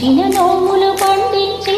నూచిన నోములు పండించి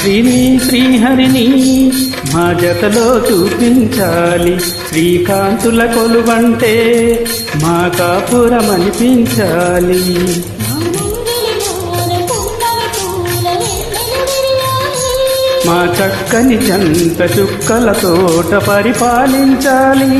శ్రీని శ్రీహరిని మా జతలో చూపించాలి. శ్రీకాంతుల కొలువంటే మా కాపురం అనిపించాలి మా మా చక్కని చంత చుక్కల తోట పరిపాలించాలి.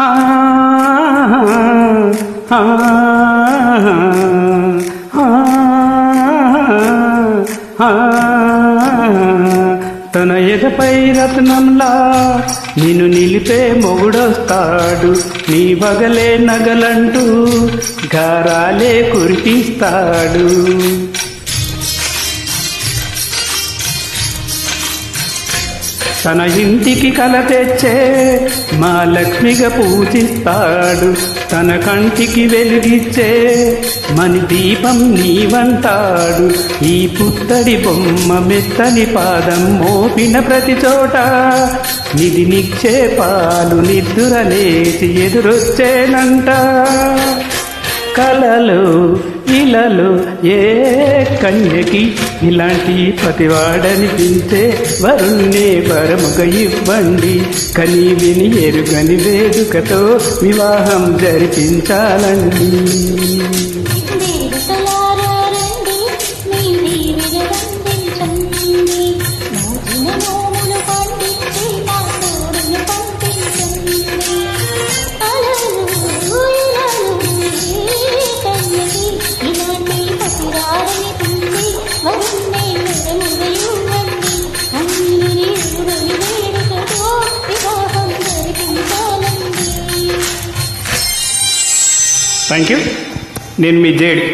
తన ఎదపై రత్నంలా నిన్ను నిలిపే మొగుడొస్తాడు. నీ బగలే నగలంటూ గారాలే కురిపిస్తాడు. తన ఇంటికి కల తెచ్చే మా లక్ష్మిగా పూజిస్తాడు. తన కంటికి వెలిగిచ్చే మని దీపం నీవంటాడు ఈ పుత్తడి బొమ్మ మెత్తని పాదం మోపిన ప్రతి చోట నిధి నిక్షేపాలు నిద్దుర లేచి ఎదురొచ్చేనంట. కలలు ఇలలు ఏ కన్యకి ఇలాంటి ప్రతివాడనిపించే వరుణ్ణే వరముగ ఇవ్వండి. కని విని ఎరుగని వేడుకతో వివాహం జరిపించాలండి. థ్యాంక్ యూ నేను మీ జేడి